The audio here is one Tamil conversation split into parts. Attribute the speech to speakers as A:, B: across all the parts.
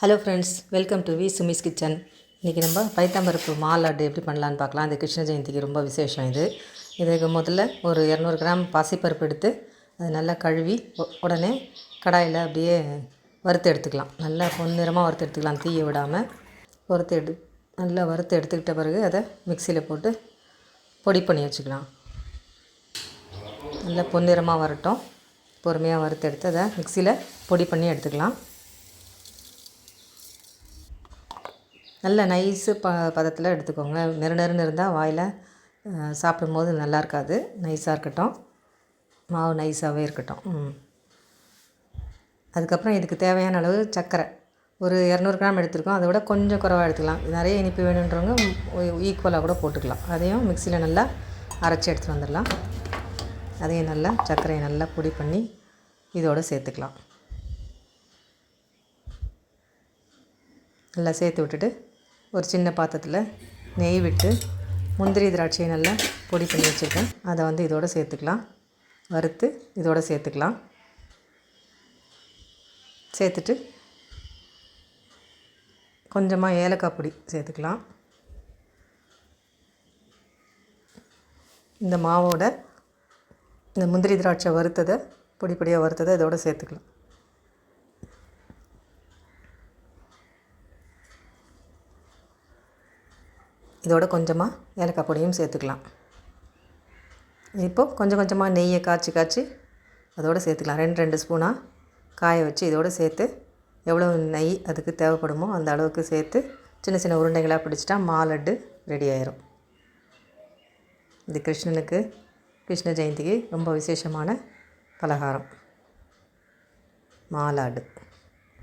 A: Hello friends welcome to V Sumi's kitchen இன்றைக்கி நம்ம பைத்தாம்பருப்பு மால் லட்டு எப்படி பண்ணலான்னு பார்க்கலாம். இந்த கிருஷ்ண ஜெயந்திக்கு ரொம்ப விசேஷம் இது. இதுக்கு முதல்ல ஒரு இரநூறு கிராம் பாசிப்பருப்பு எடுத்து அதை நல்லா கழுவி உடனே கடாயில் அப்படியே வறுத்து எடுத்துக்கலாம். நல்லா பொன்னிறமாக வறுத்து எடுத்துக்கலாம். தீயை விடாமல் வறுத்து எடு நல்லா வறுத்து எடுத்துக்கிட்ட பிறகு அதை மிக்சியில் போட்டு பொடி பண்ணி வச்சுக்கலாம். நல்லா பொன்னிறமாக வரட்டும். பொறுமையாக வறுத்து எடுத்து அதை மிக்சியில் பொடி பண்ணி எடுத்துக்கலாம். நல்ல நைஸு ப பதத்தில் எடுத்துக்கோங்க. நெரு நெருன்னு இருந்தால் வாயில் சாப்பிடும்போது நல்லா இருக்காது. நைஸாக இருக்கட்டும். மாவு நைஸாகவே இருக்கட்டும். ம். அதுக்கப்புறம் இதுக்கு தேவையான அளவு சர்க்கரை ஒரு இரநூறு கிராம் எடுத்துருக்கோம். அதை விட கொஞ்சம் குறைவாக எடுத்துக்கலாம். நிறைய இனிப்பு வேணுன்றவங்க ஈக்குவலாக கூட போட்டுக்கலாம். அதையும் மிக்சியில் நல்லா அரைச்சி எடுத்துகிட்டு வந்துடலாம். அதையும் நல்லா சர்க்கரையை நல்லா பொடி பண்ணி இதோட சேர்த்துக்கலாம். நல்லா சேர்த்து விட்டுட்டு ஒரு சின்ன பாத்திரத்தில் நெய் விட்டு முந்திரி திராட்சையை நல்லா பொடி பண்ணி வச்சுருக்கேன். அதை வந்து இதோட சேர்த்துக்கலாம். வறுத்து இதோட சேர்த்துக்கலாம். சேர்த்துட்டு கொஞ்சமாக ஏலக்காய் பொடி சேர்த்துக்கலாம். இந்த மாவோட இந்த முந்திரி திராட்சை வறுத்ததை பொடி பொடியாக வறுத்ததை இதோட சேர்த்துக்கலாம். இதோட கொஞ்சமாக ஏலக்காய் பொடியும் சேர்த்துக்கலாம். இப்போது கொஞ்சம் கொஞ்சமாக நெய்யை காய்ச்சி காய்ச்சி அதோடு சேர்த்துக்கலாம். ரெண்டு ரெண்டு ஸ்பூனாக காய வச்சு இதோடு சேர்த்து எவ்வளோ நெய் அதுக்கு தேவைப்படுமோ அந்த அளவுக்கு சேர்த்து சின்ன சின்ன உருண்டைகளாக பிடிச்சிட்டா மாலட்டு ரெடி ஆயிரும். இது கிருஷ்ணனுக்கு கிருஷ்ண ஜெயந்திக்கு ரொம்ப விசேஷமான பலகாரம். மாலாடு.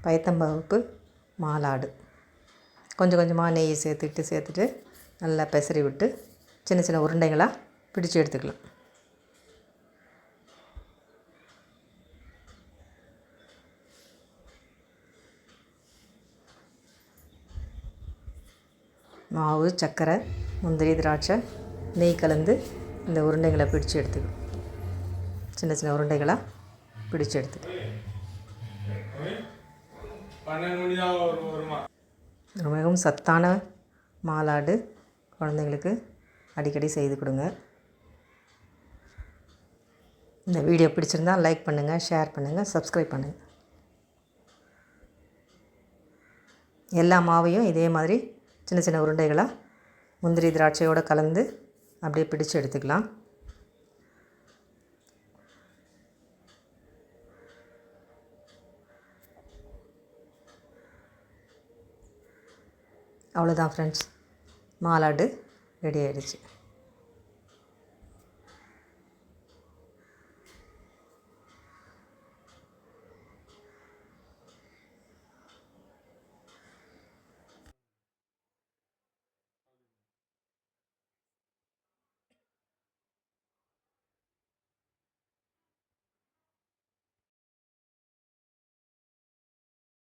A: பயத்தம்பருப்பு மாலாடு. கொஞ்சம் கொஞ்சமாக நெய் சேர்த்துக்கிட்டு சேர்த்துட்டு நல்லா பெசரி விட்டு சின்ன சின்ன உருண்டைகளாக பிடிச்சு எடுத்துக்கலாம். மாவு சர்க்கரை முந்திரி திராட்சை நெய் கலந்து இந்த உருண்டைகளை பிடிச்சு எடுத்துக்கணும் சின்ன சின்ன உருண்டைகளாக பிடிச்சு இது மிகவும் சத்தான மாலாடு. குழந்தைங்களுக்கு அடிக்கடி செய்து கொடுங்க. இந்த வீடியோ பிடிச்சிருந்தால் லைக் பண்ணுங்கள் ஷேர் பண்ணுங்கள் சப்ஸ்கிரைப் பண்ணுங்கள் எல்லா மாவையும் இதே மாதிரி சின்ன சின்ன உருண்டைகளாக முந்திரி திராட்சையோடு கலந்து அப்படியே பிடிச்சு எடுத்துக்கலாம். அவ்வளோதான் ஃப்ரெண்ட்ஸ் மாலாடு ரெடி ஆயிடுச்சு